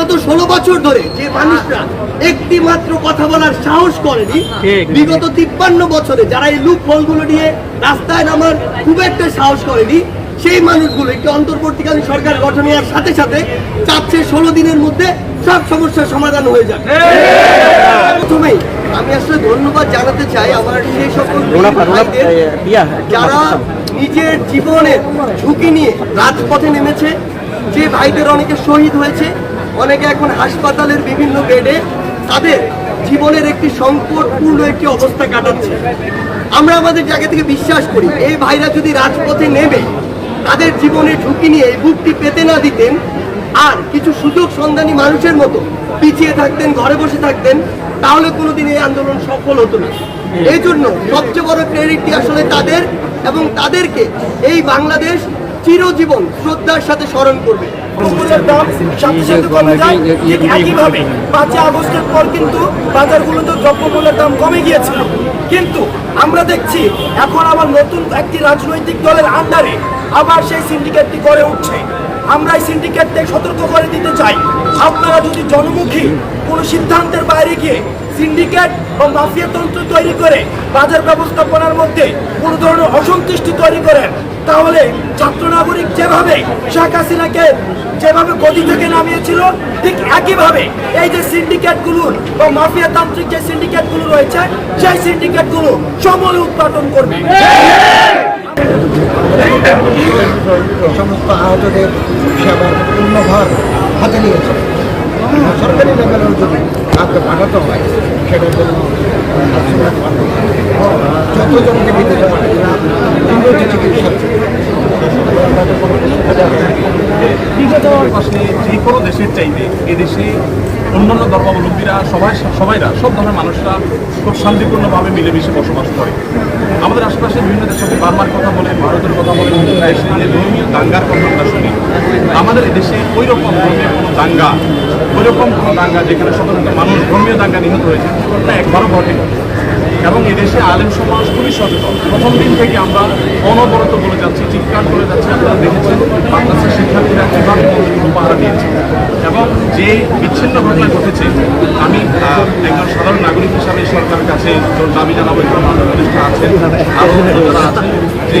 বিগত ষোলো বছর ধরে যে মানুষরা একটি মাত্র কথা বলার সাহস করেনি বিগত তিপ্পান্ন বছরে যারা এই লুপ ফলগুলো নিয়ে রাস্তায় নামার খুব একটা সাহস করেনি সেই মানুষগুলো একটি অন্তর্বর্তীকালীন সরকার গঠনের সাথে সাথে চাচ্ছে ষোলো দিনের মধ্যে সব সমস্যার সমাধান হয়ে যাবে প্রথমেই আমি আসলে ধন্যবাদ জানাতে চাই আমার সেই সকল যারা নিজের জীবনের ঝুঁকি নিয়ে রাজপথে নেমেছে যে ভাইদের অনেকে শহীদ হয়েছে অনেকে এখন হাসপাতালের বিভিন্ন বেডে তাদের জীবনের একটি সংকটপূর্ণ একটি অবস্থা কাটাচ্ছে। আমরা আমাদের জায়গা থেকে বিশ্বাস করি, এই ভাইরা যদি রাজপথে নেমে তাদের জীবনের ঝুঁকি নিয়ে এই বুকটি পেতে না দিতেন, আর কিছু সুযোগ সন্ধানী মানুষের মতো পিছিয়ে থাকতেন, ঘরে বসে থাকতেন, তাহলে কোনোদিন এই আন্দোলন সফল হতো না। এই জন্য সবচেয়ে বড় ক্রেডিটটি আসলে তাদের এবং তাদেরকে এই বাংলাদেশ চিরজীবন শ্রদ্ধার সাথে স্মরণ করবে। দ্রব্যমূল্যের দাম সাথে সাথে কমে যায়। ঠিক একইভাবে পাঁচই আগস্টের পর কিন্তু বাজারগুলোতে দ্রব্যমূল্যের দাম কমে গিয়েছিল। কিন্তু আমরা দেখছি এখন আবার নতুন একটি রাজনৈতিক দলের আন্ডারে আবার সেই সিন্ডিকেটটি গড়ে উঠছে। আমরা এই সিন্ডিকেটকে সতর্ক করে দিতে চাই। আপনারা যদি জনমুখী কোনো সিদ্ধান্তের বাইরে গিয়ে সিন্ডিকেট বা মাফিয়া তন্ত্র তৈরি করে বাজার ব্যবস্থাপনার মধ্যে কোনো ধরনের অসন্তুষ্টি তৈরি করেন, তাহলে ছাত্র নাগরিক যেভাবে শেখ হাসিনাকে যেভাবে গদি থেকে নামিয়েছিল, ঠিক একইভাবে এই যে সিন্ডিকেটগুলো বা মাফিয়া তান্ত্রিক যে সিন্ডিকেটগুলো রয়েছে, সেই সিন্ডিকেটগুলো সমূলে উৎপাদন করবে সমস্ত আহতদের সেবার পূর্ণভার হাতে নিয়েছে সরকারি লেভেলেও যদি কাউকে পাঠাতে হয়, সেটার জন্য। বিদেশে পাঠাতে ইংরেজি চিকিৎসা যে কোনো দেশের চাইতে এদেশে অন্যান্য ধর্মাবলম্বীরা সবাই সবাইরা সব ধরনের মানুষরা খুব শান্তিপূর্ণভাবে মিলেমিশে বসবাস করে আমাদের আশেপাশে বিভিন্ন দেশ বার্মার কথা বলেন ভারতের কথা দেশে ধর্মীয় দাঙ্গার কথা আমরা শুনি আমাদের দেশে ওই রকম ধর্মীয় কোনো দাঙ্গা ওই রকম কোনো দাঙ্গা যেখানে শত মানুষ ধর্মীয় দাঙ্গা নিহত হয়েছে একবারও ঘটেনি এবং এদেশে আলেম সমাজ খুবই সচেতন। প্রথম দিন থেকে আমরা অনবরত বলে যাচ্ছি, চিৎকার করে যাচ্ছি। আপনারা দেখেছেন, বাংলাদেশের শিক্ষার্থীরা কীভাবে পাহারা দিয়েছে। এবং যে বিচ্ছিন্ন ঘটনা ঘটেছে, আমি একজন সাধারণ নাগরিক হিসাবে সরকারের কাছে দাবি জানাব, একজন উপদেষ্টা আছেন। আরও যারা আছেন যে